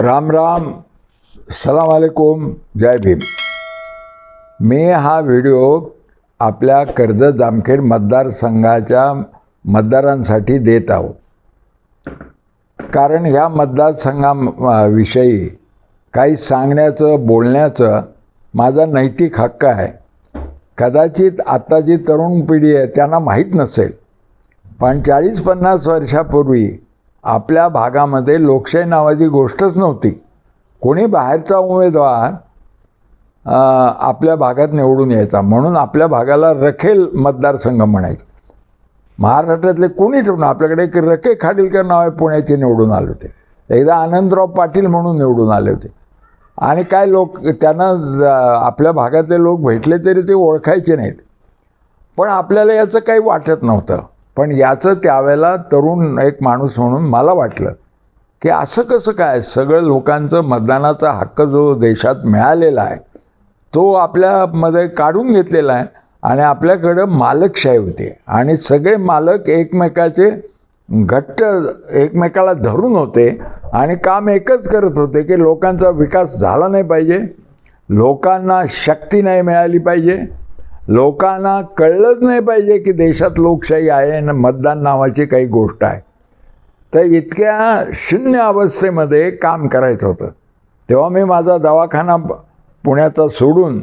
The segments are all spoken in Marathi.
राम राम सलाम अलैकुम जय भीम. मी हा व्हिडिओ आपल्या कर्जत जामखेड मतदारसंघाच्या मतदारांसाठी देत आहोत. कारण ह्या मतदारसंघाविषयी काही सांगण्याचं बोलण्याचं माझा नैतिक हक्क आहे. कदाचित आत्ताची तरुण पिढी आहे त्यांना माहीत नसेल. पण चाळीस पन्नास वर्षापूर्वी आपल्या भागामध्ये लोकशाही नावाची गोष्टच नव्हती. कोणी बाहेरचा उमेदवार आपल्या भागात निवडून यायचा. म्हणून आपल्या भागाला रखेल मतदारसंघ म्हणायचे. महाराष्ट्रातले कोणी ठेवून आपल्याकडे एक रखे खाडीलकर नाव आहे पुण्याचे निवडून आले होते. एकदा आनंदराव पाटील म्हणून निवडून आले होते. आणि काय लोक त्यांना ज- आपल्या भागातले लोक भेटले तरी ते ओळखायचे नाहीत. पण आपल्याला याचं काही वाटत नव्हतं. पण याचं त्यावेळेला तरुण एक माणूस म्हणून मला वाटलं की असं कसं काय? सगळं लोकांचं मतदानाचा हक्क जो देशात मिळालेला आहे तो आपल्यामध्ये काढून घेतलेला आहे आणि आपल्याकडं मालकशाही होते. आणि सगळे मालक एकमेकाचे घट्ट एकमेकाला धरून होते आणि काम एकच करत होते की लोकांचा विकास झाला नाही पाहिजे लोकांना शक्ती नाही मिळाली पाहिजे लोकांना कळलंच नाही पाहिजे की देशात लोकशाही आहे आणि मतदान नावाची काही गोष्ट आहे. तर इतक्या शून्य अवस्थेमध्ये काम करायचं होतं. तेव्हा मी माझा दवाखाना पुण्याचा सोडून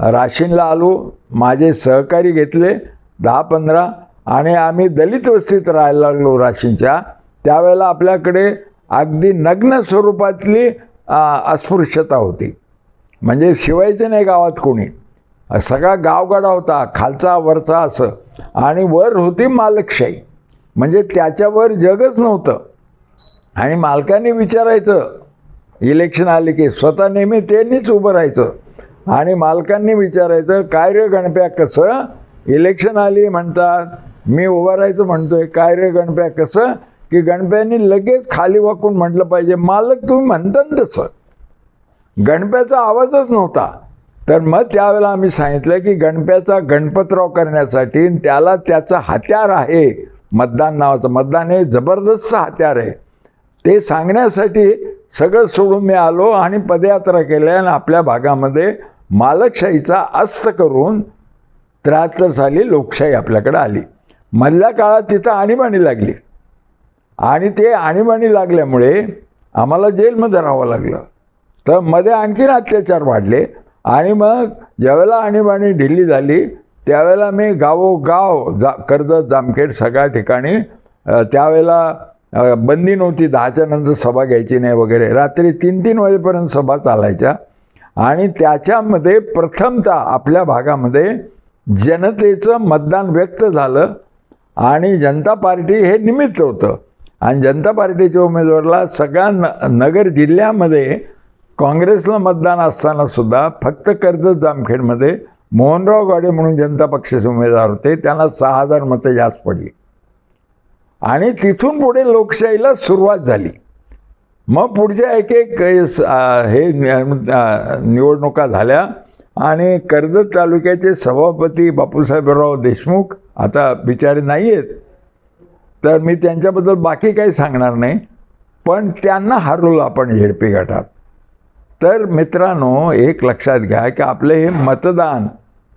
राशीनला आलो. माझे सहकारी घेतले दहा पंधरा आणि आम्ही दलित वस्तीत राहायला लागलो राशीनच्या. त्यावेळेला आपल्याकडे अगदी नग्न स्वरूपातली अस्पृश्यता होती. म्हणजे शिवायचे नाही गावात कोणी. सगळा गावगाडा होता खालचा वरचा असं. आणि वर होती मालकशाही. म्हणजे त्याच्यावर जगच नव्हतं. आणि मालकाने विचारायचं इलेक्शन आले की स्वतः नेहमी त्यांनीच उभं राहायचं. आणि मालकांनी विचारायचं काय रे गणप्या कसं? इलेक्शन आली म्हणतात. मी उभं राहायचं म्हणतोय. काय रे गणप्या कसं? की गणप्यांनी लगेच खाली वाकून म्हटलं पाहिजे. मालक तुम्ही म्हणता तसं. गणप्याचा आवाजच नव्हता. तर मग त्यावेळेला आम्ही सांगितलं की गणप्याचा गणपतराव करण्यासाठी आणि त्याला त्याचं हत्यार आहे. मतदान नावाचं मतदान हे जबरदस्त हत्यार आहे. ते सांगण्यासाठी सगळं सोडून मी आलो आणि पदयात्रा केल्या आणि आपल्या भागामध्ये मालकशाहीचा अस्त करून त्र्याहत्तर साली लोकशाही आपल्याकडे आली. मधल्या काळात तिथं आणीबाणी लागली. आणि ते आणीबाणी लागल्यामुळे आम्हाला जेलमध्ये राहावं लागलं. तर मध्ये आणखीन अत्याचार वाढले. आणि मग ज्यावेळेला आणीबाणी ढिल्ली झाली त्यावेळेला मी गावोगाव जा कर्जत जामखेड सगळ्या ठिकाणी त्यावेळेला बंदी नव्हती दहाच्या नंतर सभा घ्यायची नाही वगैरे. रात्री तीन तीन वाजेपर्यंत सभा चालायच्या. आणि त्याच्यामध्ये प्रथमतः आपल्या भागामध्ये जनतेचं मतदान व्यक्त झालं आणि जनता पार्टी हे निमित्त होतं. आणि जनता पार्टीच्या उमेदवाराला सगळ्या न नगर जिल्ह्यामध्ये काँग्रेसला मतदान असताना सुद्धा फक्त कर्जत जामखेडमध्ये मोहनराव गाडे म्हणून जनता पक्षाचे उमेदवार होते. त्यांना सहा हजार मतं जास्त पडली. आणि तिथून पुढे लोकशाहीला सुरुवात झाली. मग पुढच्या एक एक हे निवडणुका झाल्या. आणि कर्जत तालुक्याचे सभापती बापूसाहेबराव देशमुख आता बिचारे नाही आहेत तर मी त्यांच्याबद्दल बाकी काही सांगणार नाही. पण त्यांना हरवलं आपण झेडपी गटात. तर मित्रांनो एक लक्षात घ्या की आपलं हे मतदान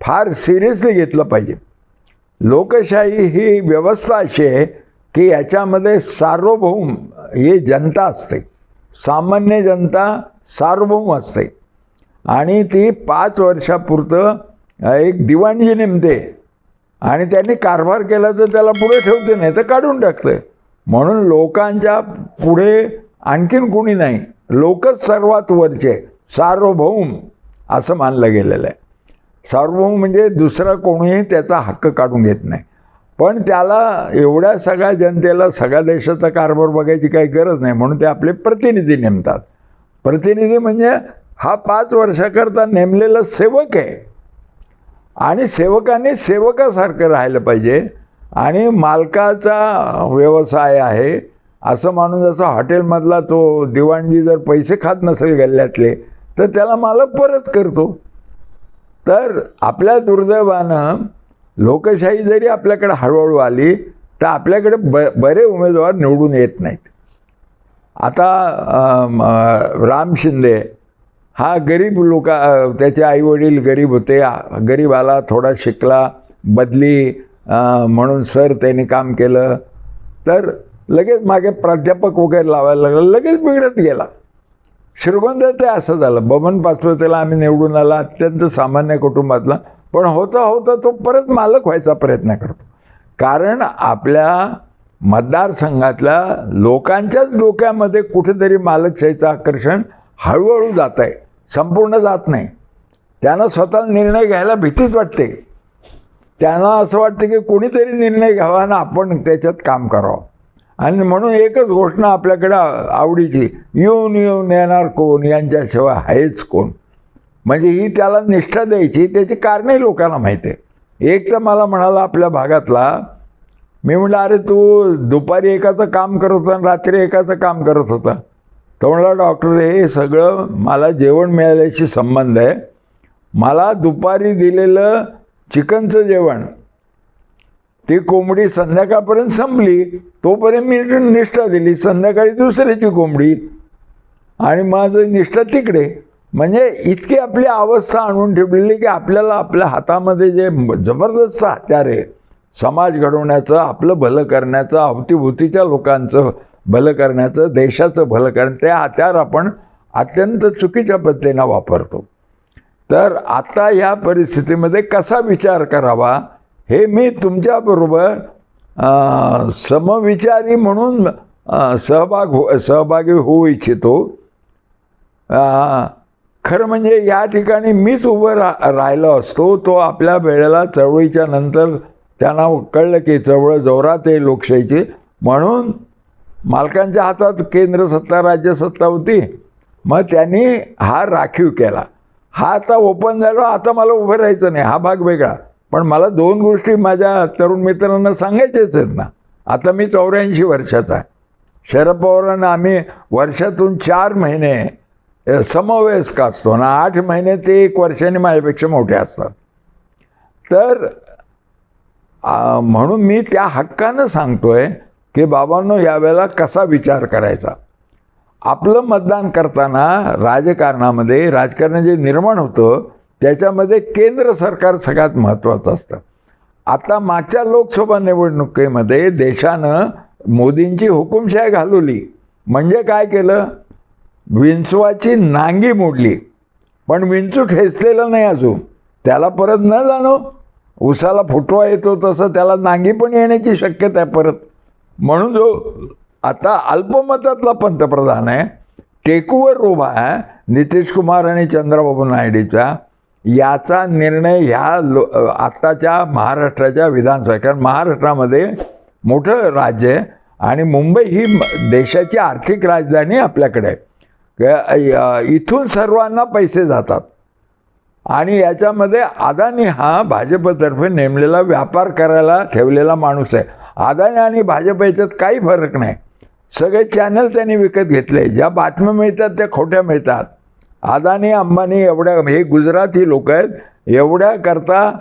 फार सिरियसली घेतलं पाहिजे. लोकशाही ही व्यवस्था अशी आहे की याच्यामध्ये सार्वभौम ही जनता असते. सामान्य जनता सार्वभौम असते. आणि ती पाच वर्षापुरतं एक दिवाणजी नेमते. आणि त्यांनी कारभार केला तर त्याला पुढे ठेवते नाही तर काढून टाकते. म्हणून लोकांच्या पुढे आणखीन कोणी नाही. लोकच सर्वात वरचे सार्वभौम असं मानलं गेलेलं आहे. सार्वभौम म्हणजे दुसरा कोणीही त्याचा हक्क काढून घेत नाही. पण त्याला एवढ्या सगळ्या जनतेला सगळ्या देशाचा कारभार बघायची काही गरज नाही म्हणून ते आपले प्रतिनिधी नेमतात. प्रतिनिधी म्हणजे हा पाच वर्षाकरता नेमलेला सेवक आहे. आणि सेवकाने सेवकासारखं राहिलं पाहिजे. आणि मालकाचा व्यवसाय आहे असं माणूस असं हॉटेलमधला तो दिवाणजी जर पैसे खात नसेल गल्ल्यातले तर त्याला मालक परत करतो. तर आपल्या दुर्दैवानं लोकशाही जरी आपल्याकडे हळूहळू आली तर आपल्याकडे ब बरे उमेदवार निवडून येत नाहीत. आता राम शिंदे हा गरीब लोक त्याचे आईवडील गरीब होते गरीब आला थोडा शिकला बदली म्हणून सर त्याने काम केलं. तर लगेच मागे प्राध्यापक वगैरे लावायला लागला लगेच बिघडत गेला. श्रीगोंद ते असं झालं बबन पाचवतेला आम्ही निवडून आला अत्यंत सामान्य कुटुंबातला पण होता होता तो परत मालक व्हायचा प्रयत्न करतो. कारण आपल्या मतदारसंघातल्या लोकांच्याच डोक्यामध्ये कुठेतरी मालकशाहीचं आकर्षण हळूहळू जात आहे संपूर्ण जात नाही. त्यांना स्वतः निर्णय घ्यायला भीतीच वाटते. त्यांना असं वाटतं की कोणीतरी निर्णय घ्यावा आणि आपण त्याच्यात काम करावं. आणि म्हणून एकच घोषणा आपल्याकडे आवडीची येऊन येऊन येणार कोण? यांच्याशिवाय आहेच कोण? म्हणजे ही त्याला निष्ठा द्यायची त्याची कारणही लोकांना माहीत आहे. एक तर मला म्हणाला आपल्या भागातला मी म्हटलं अरे तू दुपारी एकाचं काम करत होता आणि रात्री एकाचं काम करत होता. तो म्हणला डॉक्टर हे सगळं मला जेवण मिळाल्याशी संबंध आहे. मला दुपारी दिलेलं चिकनचं जेवण ती कोंबडी संध्याकाळपर्यंत संपली तोपर्यंत मी निष्ठा दिली. संध्याकाळी दुसऱ्याची कोंबडी. आणि माझं निष्ठा तिकडे. म्हणजे इतकी आपली अवस्था आणून ठेवलेली की आपल्याला आपल्या हातामध्ये जे जबरदस्त हत्यार आहे समाज घडवण्याचं आपलं भलं करण्याचं अवतीभोवतीच्या लोकांचं भलं करण्याचं देशाचं भलं करणं ते हत्यार आपण अत्यंत चुकीच्या पद्धतीनं वापरतो. तर आता या परिस्थितीमध्ये कसा विचार करावा? हे मी तुमच्याबरोबर समविचारी म्हणून सहभाग हो सहभागी होऊ इच्छितो. खरं म्हणजे या ठिकाणी मीच उभं रा राहिलो असतो तो आपल्या वेळेला चळवळीच्या नंतर त्यांना कळलं की चळवळ जोरात आहे लोकशाहीची. म्हणून मालकांच्या हातात केंद्र सत्ता राज्य सत्ता होती. मग त्यांनी हा राखीव केला. हा आता ओपन झालो आता मला उभं राहायचं नाही हा भाग वेगळा. पण मला दोन गोष्टी माझ्या तरुण मित्रांना सांगायच्याच आहेत ना. आता मी चौऱ्याऐंशी वर्षाचा आहे. शरद पवारांना आम्ही वर्षातून चार महिने समवयस्क असतो ना आठ महिने ते एक वर्षाने माझ्यापेक्षा मोठे असतात. तर म्हणून मी त्या हक्कानं सांगतोय की बाबांनो यावेळेला कसा विचार करायचा? आपलं मतदान करताना राजकारणामध्ये राजकारण जे निर्माण होतं त्याच्यामध्ये केंद्र सरकार सगळ्यात महत्त्वाचं असतं. आता मागच्या लोकसभा निवडणुकीमध्ये देशानं मोदींची हुकुमशाही घालवली. म्हणजे काय केलं? विंचवाची नांगी मोडली. पण विंचू ठेचलेलं नाही अजून. त्याला परत न जाणो. उसाला फुटवा येतो तसं त्याला नांगी पण येण्याची शक्यता आहे परत. म्हणून जो आता अल्पमतातला पंतप्रधान आहे टेकूवर उभा आहे नितीश कुमार आणि चंद्रबाबू नायडूच्या. याचा निर्णय ह्या लो आत्ताच्या महाराष्ट्राच्या विधानसभा कारण महाराष्ट्रामध्ये मोठं राज्य आहे आणि मुंबई ही देशाची आर्थिक राजधानी आपल्याकडे आहे. इथून सर्वांना पैसे जातात. आणि याच्यामध्ये अदानी हा भाजपतर्फे नेमलेला व्यापार करायला ठेवलेला माणूस आहे. अदानी आणि भाजप याच्यात काही फरक नाही. सगळे चॅनल त्यांनी विकत घेतले. ज्या बातम्या मिळतात त्या खोट्या मिळतात. अदानी अंबानी एवढ्या हे गुजराती लोक आहेत. एवढ्या करता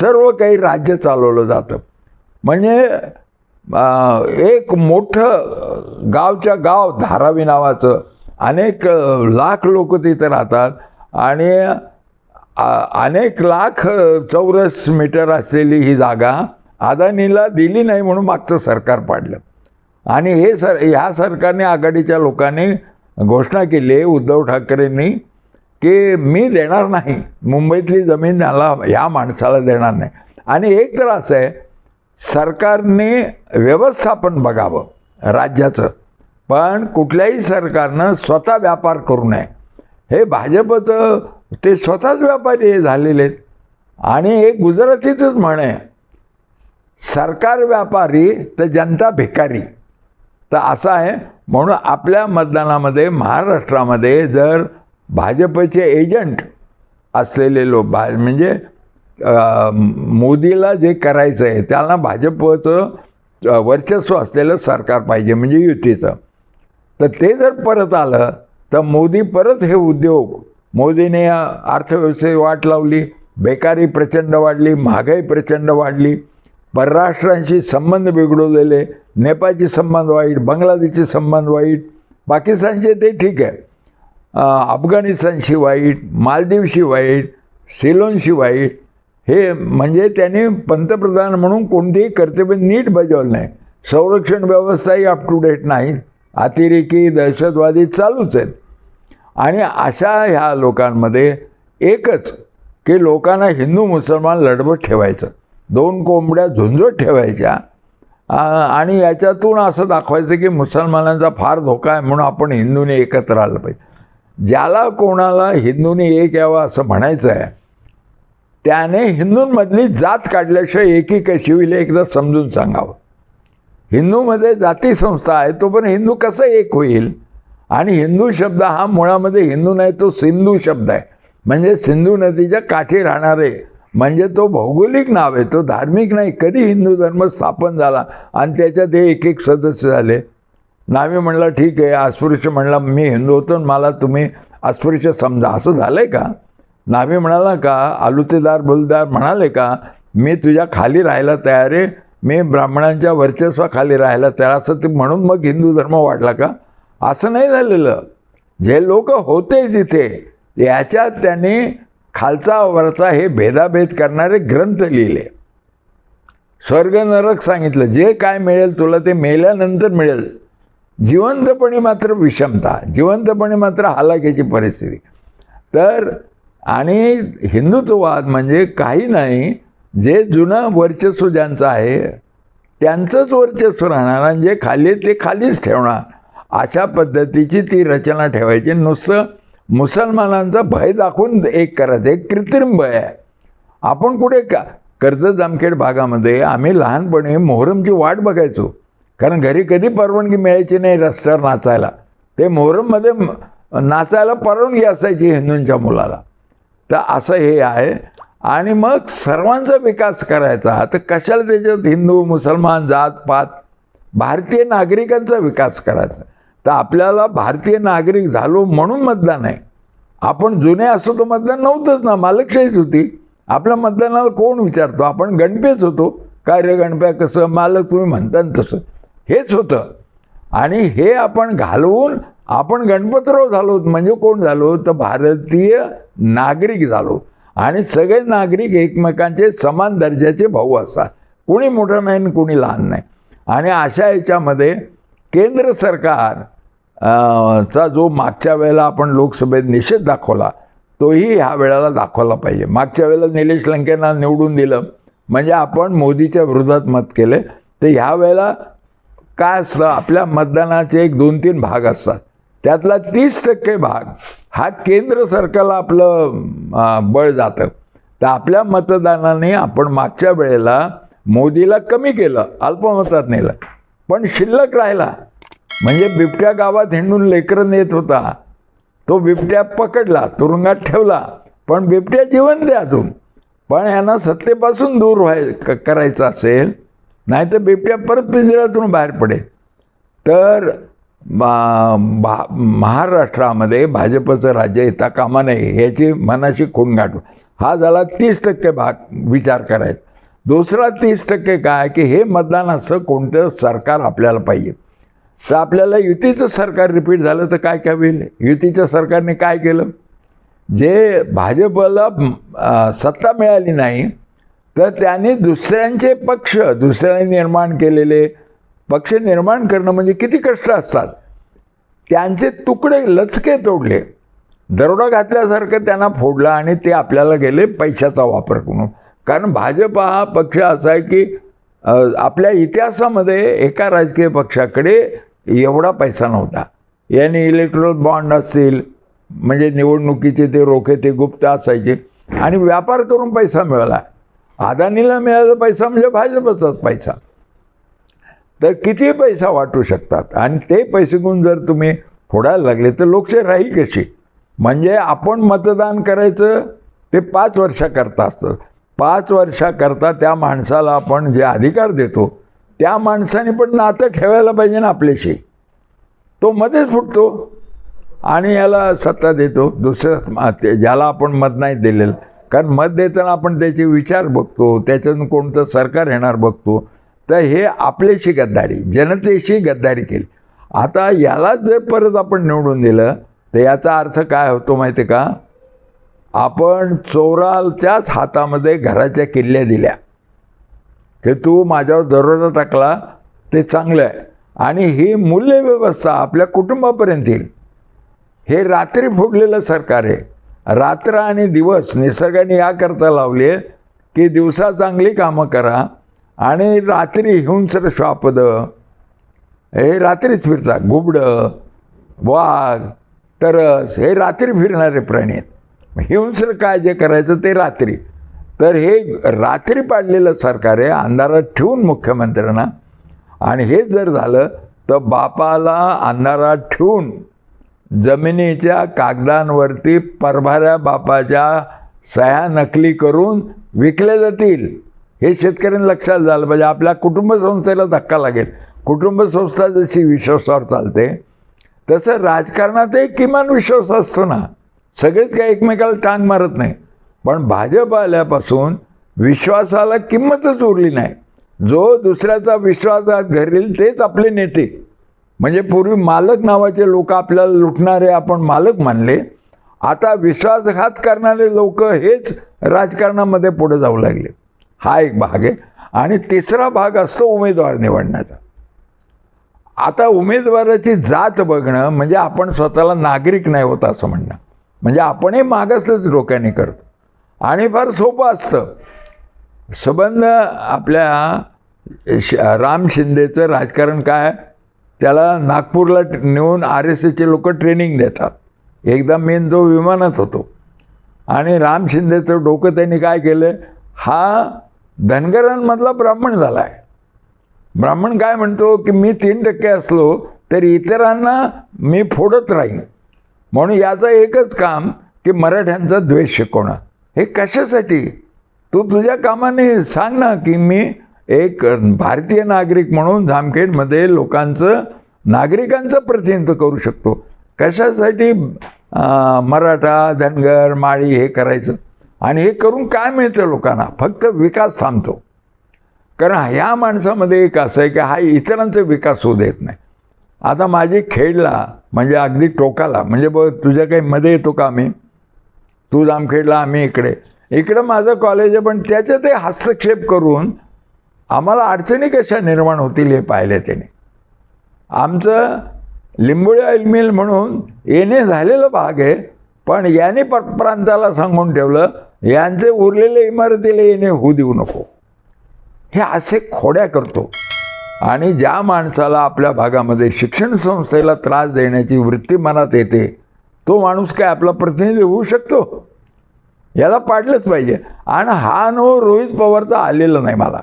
सर्व काही राज्य चालवलं जातं. म्हणजे एक मोठं गावच्या गाव धारावी नावाचं अनेक लाख लोक तिथं राहतात. आणि अनेक लाख चौरस मीटर असलेली ही जागा अदानीला दिली नाही म्हणून मागचं सरकार पाडलं. आणि हे सर ह्या सरकारने आघाडीच्या लोकांनी घोषणा केली आहे उद्धव ठाकरेंनी की मी देणार नाही. मुंबईतली जमीन ह्याला ह्या माणसाला देणार नाही. आणि एक तर असं आहे सरकारने व्यवस्थापन बघावं राज्याचं. पण कुठल्याही सरकारनं स्वतः व्यापार करू नये. हे भाजपचं ते स्वतःच व्यापारी झालेले आहेत. आणि एक गुजरातीचंच म्हण आहे. सरकार व्यापारी तर जनता भिकारी. तर असं आहे. म्हणून आपल्या मतदानामध्ये महाराष्ट्रामध्ये जर भाजपचे एजंट असलेले लोक भा म्हणजे मोदीला जे करायचं आहे त्यांना भाजपचं वर्चस्व असलेलं सरकार पाहिजे म्हणजे युतीचं. तर ते जर परत आलं तर मोदी परत हे उद्योग मोदीने अर्थव्यवस्थेत वाट लावली बेकारी प्रचंड वाढली महागाई प्रचंड वाढली परराष्ट्रांशी संबंध बिघडवलेले नेपाळचे संबंध वाईट बांगलादेशचे संबंध वाईट पाकिस्तानचे ते ठीक आहे. अफगाणिस्तानशी वाईट मालदीवशी वाईट सिलोनशी वाईट हे म्हणजे त्यांनी पंतप्रधान म्हणून कोणतेही कर्तव्य नीट बजावलं नाही. संरक्षण व्यवस्थाही अप टू डेट नाही. अतिरेकी दहशतवादी चालूच आहेत. आणि अशा ह्या लोकांमध्ये एकच की लोकांना हिंदू मुसलमान लढवत ठेवायचं. दोन कोंबड्या झुंजत ठेवायच्या. आणि याच्यातून असं दाखवायचं की मुसलमानांचा फार धोका आहे म्हणून आपण हिंदूने एकत्र आलं पाहिजे. ज्याला कोणाला हिंदूने एक यावं असं म्हणायचं आहे त्याने हिंदूंमधली जात काढल्याशिवाय एकी कशी होईल एकदा समजून सांगावं. हिंदूमध्ये जाती संस्था आहे तो पण हिंदू कसं एक होईल? आणि हिंदू शब्द हा मुळामध्ये हिंदू नाही तो सिंधू शब्द आहे. म्हणजे सिंधू नदीच्या काठी राहणारे म्हणजे तो भौगोलिक नाव आहे तो धार्मिक नाही कधी हिंदू धर्म स्थापन झाला आणि त्याच्यात हे एक एक सदस्य झाले. नावी म्हणला ठीक आहे अस्पृश्य म्हणला मी हिंदू होतो आणि मला तुम्ही अस्पृश्य समजा. असं झालं आहे का? नावी म्हणाला का आलुतेदार बुलदार म्हणाले का मी तुझ्या खाली राहायला तयार आहे मी ब्राह्मणांच्या वर्चस्वाखाली राहायला तयार असं ते म्हणून मग हिंदू धर्म वाढला का? असं नाही झालेलं. जे लोक होते जिथे याच्यात त्यांनी खालचा वरचा हे भेदाभेद करणारे ग्रंथ लिहिले. स्वर्ग नरक सांगितलं जे काय मिळेल तुला ते मेल्यानंतर मिळेल. जिवंतपणे मात्र विषमता जिवंतपणे मात्र हालाकीची परिस्थिती. तर आणि हिंदुत्ववाद म्हणजे काही नाही जे जुनं वर्चस्व ज्यांचं आहे त्यांचंच वर्चस्व राहणार आणि जे खाली ते खालीच ठेवणार. अशा पद्धतीची ती रचना ठेवायची नुसतं मुसलमानांचा भय दाखवून एक करायचं एक कृत्रिम भय आहे. आपण कुठे का कर्जत जामखेड भागामध्ये आम्ही लहानपणी मोहरमची वाट बघायचो. कारण घरी कधी परवानगी मिळायची नाही रस्त्यावर नाचायला. ते मोहरममध्ये नाचायला परवानगी असायची हिंदूंच्या मुलाला. तर असं हे आहे. आणि मग सर्वांचा विकास करायचा. तर कशाला त्याच्यात हिंदू मुसलमान जात पात भारतीय नागरिकांचा विकास करायचा. तर आपल्याला भारतीय नागरिक झालो म्हणून मतदान आहे. आपण जुने असतो तर मतदान नव्हतंच ना मालकशाहीच होती. आपल्या मतदानाला कोण विचारतो? आपण गणपेच होतो. काय रे गणप्या कसं? मालक तुम्ही म्हणता तसं. हेच होतं. आणि हे आपण घालवून आपण गणपतराव झालो म्हणजे कोण झालो? तर भारतीय नागरिक झालो. आणि सगळे नागरिक एकमेकांचे समान दर्जाचे भाऊ असतात. कोणी मोठं नाही आणि कोणी लहान नाही. आणि अशा याच्यामध्ये केंद्र सरकार चा जो मागच्या वेळेला आपण लोकसभेत निषेध दाखवला तोही ह्या वेळेला दाखवला पाहिजे. मागच्या वेळेला निलेश लंकेंना निवडून दिलं म्हणजे आपण मोदीच्या विरोधात मत केले तर ह्या वेळेला काय असतं आपल्या मतदानाचे एक दोन तीन भाग असतात. त्यातला तीस टक्के भाग हा केंद्र सरकारला आपलं बळ जातं. तर आपल्या मतदानाने आपण मागच्या वेळेला मोदीला कमी केलं अल्पमतात नेलं. पण शिल्लक राहिला. म्हणजे बिबट्या गावात हिंडून लेकरं नेत होता. तो बिबट्या पकडला तुरुंगात ठेवला. पण बिबट्या जिवंत आहे अजून. पण यांना सत्तेपासून दूर व्हाय क- करायचं असेल नाही तर बिबट्या परत पिंजऱ्यातून बाहेर पडेल. तर बा भा महाराष्ट्रामध्ये भाजपचं राज्य येता कामा नये याची मनाशी खूणगाठ. हा झाला तीस टक्के भाग विचार करायचा. दुसरा तीस टक्के काय की हे मतदान असं कोणतं सरकार आपल्याला पाहिजे. तर आपल्याला युतीचं सरकार रिपीट झालं तर काय काय होईल? युतीच्या सरकारने काय केलं? जे भाजपला सत्ता मिळाली नाही तर त्यांनी दुसऱ्यांचे पक्ष दुसऱ्यांनी निर्माण केलेले पक्ष निर्माण करणं म्हणजे किती कष्ट असतात? त्यांचे तुकडे लचके तोडले. दरोडा घातल्यासारखं त्यांना फोडलं आणि ते आपल्याला गेले पैशाचा वापर करून. कारण भाजप हा पक्ष असा आहे की आपल्या इतिहासामध्ये एका राजकीय पक्षाकडे एवढा पैसा नव्हता. यांनी इलेक्ट्रॉल बॉन्ड असतील म्हणजे निवडणुकीचे ते रोखे ते गुप्त असायचे. आणि व्यापार करून पैसा मिळाला. अदानीला मिळाला पैसा म्हणजे भाजपचाच पैसा. तर किती पैसा वाटू शकतात? आणि ते पैसे घेऊन जर तुम्ही फोडायला लागले तर लोकशाही राहील कशी? म्हणजे आपण मतदान करायचं ते पाच वर्षाकरता असतं. पाच वर्षाकरता त्या माणसाला आपण जे अधिकार देतो त्या माणसाने पण नातं ठेवायला पाहिजे ना आपल्याशी. तो मध्येच फुटतो आणि याला सत्ता देतो. दुसऱ्या ते ज्याला आपण मत नाही दिलेलं. कारण मत देताना आपण त्याचे विचार बघतो त्याच्यातून कोणतं सरकार येणार बघतो. तर हे आपल्याशी गद्दारी जनतेशी गद्दारी केली. आता याला जर परत आपण निवडून दिलं तर याचा अर्थ काय होतो माहिती आहे का? आपण चोरालच्याच हातामध्ये घराच्या किल्ल्या दिल्या. की तू माझ्यावर दरोडा टाकला ते चांगलं आहे. आणि ही मूल्यव्यवस्था आपल्या कुटुंबापर्यंत येईल. हे रात्री फोडलेलं सरकार आहे. रात्र आणि दिवस निसर्गाने याकरता लावली आहे की दिवसा चांगली कामं करा आणि रात्री हिंसर श्वापद. हे रात्रीच फिरतात घुबडं वाघ तरस हे रात्री फिरणारे प्राणी आहेत. हिंसर काय जे करायचं ते रात्री. तर हे रात्री पाडलेलं सरकार आहे अंधारात ठेवून मुख्यमंत्र्यांना. आणि हे जर झालं तर बापाला अंधारात ठेवून जमिनीच्या कागदांवरती परभाऱ्या बापाच्या सह्या नकली करून विकल्या जातील. हे शेतकऱ्यांनी लक्षात झालं पाहिजे. आपल्या कुटुंब संस्थेला धक्का लागेल. कुटुंब संस्था जशी विश्वासावर चालते तसं राजकारणातही किमान विश्वास असतो ना. सगळेच काही एकमेकाला टांग मारत नाही. पण भाजप आल्यापासून विश्वासाला किंमतच उरली नाही. जो दुसऱ्याचा विश्वासात घरील तेच आपले नेते. म्हणजे पूर्वी मालक नावाचे लोक आपल्याला लुटणारे आपण मालक मानले. आता विश्वासघात करणारे लोक हेच राजकारणामध्ये पुढे जाऊ लागले. हा एक भाग आहे. आणि तिसरा भाग असतो उमेदवार निवडण्याचा. आता उमेदवाराची जात बघणं म्हणजे आपण स्वतःला नागरिक नाही होत असं म्हणणं. म्हणजे आपणही मागासच डोक्याने करतो. आणि फार सोपं असतं. संबंध आपल्या श राम शिंदेचं राजकारण काय? त्याला नागपूरला नेऊन आर एस एचे लोक ट्रेनिंग देतात. एकदा मेन जो विमानात होतो. आणि राम शिंदेचं डोकं त्यांनी काय केलं? हा धनगरांमधला ब्राह्मण झाला आहे ब्राह्मण काय म्हणतो? की मी तीन टक्के असलो तरी इतरांना मी फोडत राहीन. म्हणून याचं एकच काम की मराठ्यांचा द्वेष शिकवणं. हे कशासाठी? तू तुझ्या कामाने सांग ना की मी एक भारतीय नागरिक म्हणून जामखेडमध्ये लोकांचं नागरिकांचं प्रतिनिधित्व करू शकतो. कशासाठी मराठा धनगर माळी हे करायचं? आणि हे करून काय मिळतं लोकांना? फक्त विकास थांबतो. कारण ह्या माणसामध्ये एक असं आहे की हा इतरांचा विकास होऊ देत नाही. आता माझी खेडला म्हणजे अगदी टोकाला म्हणजे बघ तुझ्या काही मध्ये येतो का आम्ही? तू जामखेडला आम्ही इकडे. इकडं माझं कॉलेज आहे पण त्याच्यात ते हस्तक्षेप करून आम्हाला अडचणी कशा निर्माण होतील हे पाहिले त्याने. आमचं लिंबोळी ऑइल मिल म्हणून येणे झालेलं भाग आहे पण याने परप्रांताला सांगून ठेवलं यांचे उरलेले इमारतीला येणे होऊ देऊ नको. हे असे खोड्या करतो. आणि ज्या माणसाला आपल्या भागामध्ये शिक्षण संस्थेला त्रास देण्याची वृत्ती मनात येते तो माणूस काय आपला प्रतिनिधी होऊ शकतो? याला पाडलंच पाहिजे. आणि हा अनुभव रोहित पवारचा आलेला नाही मला.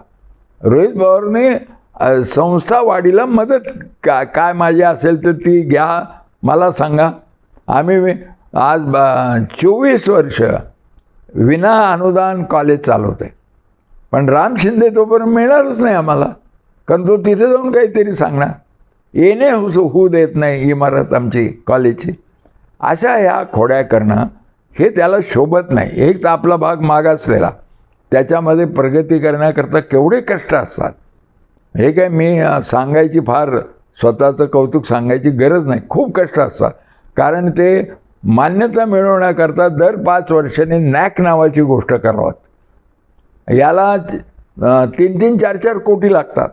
रोहित पवारने संस्था वाढीला मदत का काय माझी असेल तर ती घ्या मला सांगा. आम्ही आज आज चोवीस वर्ष विना अनुदान कॉलेज चालवते पण राम शिंदे तोपर्यंत मिळणारच नाही आम्हाला. कारण तो तिथे जाऊन काहीतरी सांगणार. येणे होऊ होऊ देत नाही इमारत आमची कॉलेजची अशा ह्या खोड्या करणं हे त्याला शोभत नाही. एक तर आपला भाग मागासलेला त्याच्यामध्ये प्रगती करण्याकरता केवढे कष्ट असतात. हे काय मी सांगायची फार स्वतःचं कौतुक सांगायची गरज नाही. खूप कष्ट असतात. कारण ते मान्यता मिळवण्याकरता दर पाच वर्षांनी नॅक नावाची गोष्ट करावं. याला तीन तीन चार चार कोटी लागतात.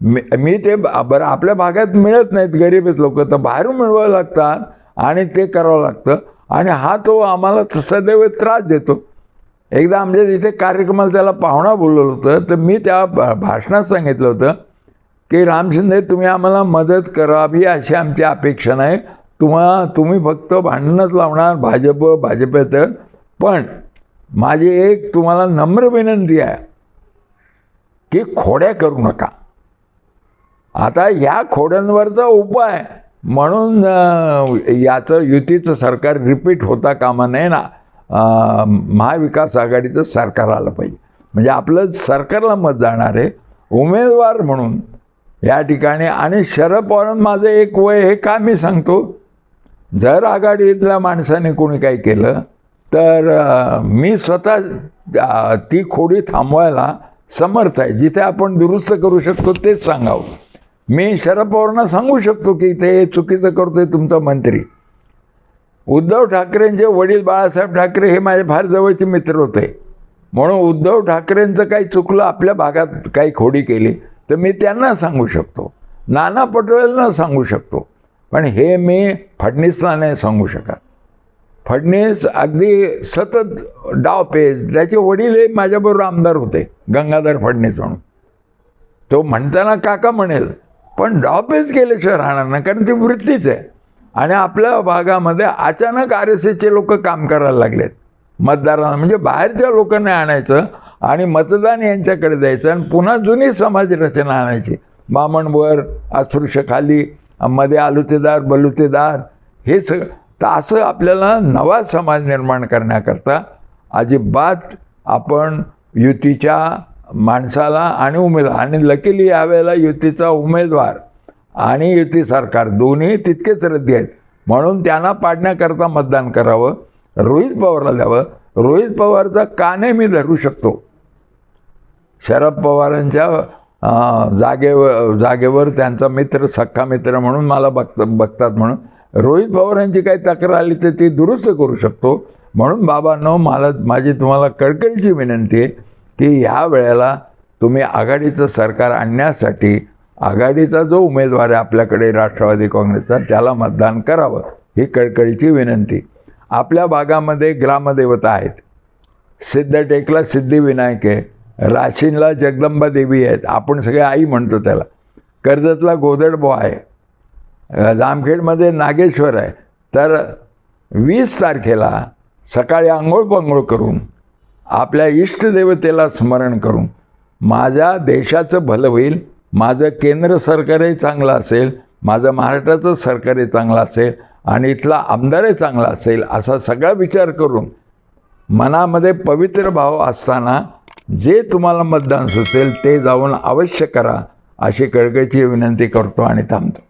मी मी ते बरं आपल्या भागात मिळत नाहीत गरीब आहेत लोक तर बाहेरून मिळवावं लागतात आणि ते करावं लागतं. आणि हा तो आम्हाला सदैव त्रास देतो. एकदा आमच्या तिथे कार्यक्रमाला त्याला पाहुणा बोलवलं होतं तर मी त्या भा- भाषणात सांगितलं होतं की राम शिंदे तुम्ही आम्हाला मदत करावी अशी आमची अपेक्षा नाही. तुम्हा तुम्ही फक्त भांडणच लावणार भाजप भाजपेत पण माझी एक तुम्हाला नम्र विनंती आहे की खोड्या करू नका. आता ह्या खोड्यांवरचा उपाय म्हणून याचं युतीचं सरकार रिपीट होता कामा नये ना. महाविकास आघाडीचं सरकार आलं पाहिजे. म्हणजे आपलं सरकारला मत जाणार आहे उमेदवार म्हणून या ठिकाणी आणि शरद पवार माझं एक वय हे का मी सांगतो? जर आघाडीतल्या माणसाने कोणी काही केलं तर मी स्वतः ती खोडी थांबवायला समर्थ आहे. जिथे आपण दुरुस्त करू शकतो तेच सांगावं. मी शरद पवारांना सांगू शकतो की ते चुकीचं करतोय तुमचा मंत्री. उद्धव ठाकरेंचे वडील बाळासाहेब ठाकरे हे माझे फार जवळचे मित्र होते. म्हणून उद्धव ठाकरेंचं काही चुकलं आपल्या भागात काही खोडी केली तर मी त्यांना सांगू शकतो. नाना पटोलेंना सांगू शकतो. पण हे मी फडणीसला नाही सांगू शकत. फडणीस अगदी सतत डाव पेज त्याचे वडीलही माझ्याबरोबर आमदार होते गंगाधर फडणीस म्हणून. तो म्हणताना काका म्हणेल पण डावपेच केल्याशिवाय राहणार नाही कारण ती वृत्तीच आहे. आणि आपल्या भागामध्ये अचानक आर एस एसचे लोक काम करायला लागलेत. मतदारांना म्हणजे बाहेरच्या लोकांना आणायचं आणि मतदान यांच्याकडे द्यायचं आणि पुन्हा जुनी समाज रचना आणायची. बामणवर अस्पृश्यखाली मध्ये आलुतेदार बलुतेदार हे सगळं. तर असं आपल्याला नवा समाज निर्माण करण्याकरता अजिबात आपण युतीच्या माणसाला आणि उमेदवार आणि लकीली यावेळेला युतीचा उमेदवार आणि युती सरकार दोन्ही तितकेच रद्दी आहेत. म्हणून त्यांना पाडण्याकरता मतदान करावं रोहित पवारला द्यावं. रोहित पवारचा काने मी धरू शकतो. शरद पवारांच्या जागेवर जागेवर त्यांचा मित्र सख्खा मित्र म्हणून मला बघत बघतात म्हणून. रोहित पवारांची काही तक्रार आली तर ती दुरुस्त करू शकतो. म्हणून बाबांनो मला माझी तुम्हाला कळकळीची विनंती आहे की ह्या वेळेला तुम्ही आघाडीचं सरकार आणण्यासाठी आघाडीचा जो उमेदवार आहे आपल्याकडे राष्ट्रवादी काँग्रेसचा त्याला मतदान करावं ही कळकळीची विनंती. आपल्या भागामध्ये ग्रामदेवता आहेत. सिद्धटेकला सिद्धिविनायक आहे. राशीनला जगदंबा देवी आहेत. आपण सगळे आई म्हणतो त्याला. कर्जतला गोदडबो आहे. जामखेडमध्ये नागेश्वर आहे. तर वीस तारखेला सकाळी आंघोळ पांघोळ करून आपल्या इष्टदेवतेला स्मरण करून माझ्या देशाचं भलं होईल माझं केंद्र सरकारही चांगलं असेल माझं महाराष्ट्राचं सरकारही चांगलं असेल आणि इथला आमदारही चांगला असेल असा सगळा विचार करून मनामध्ये पवित्र भाव असताना जे तुम्हाला मतदान सुचेल ते जाऊन अवश्य करा अशी कळकळीची विनंती करतो आणि थांबतो.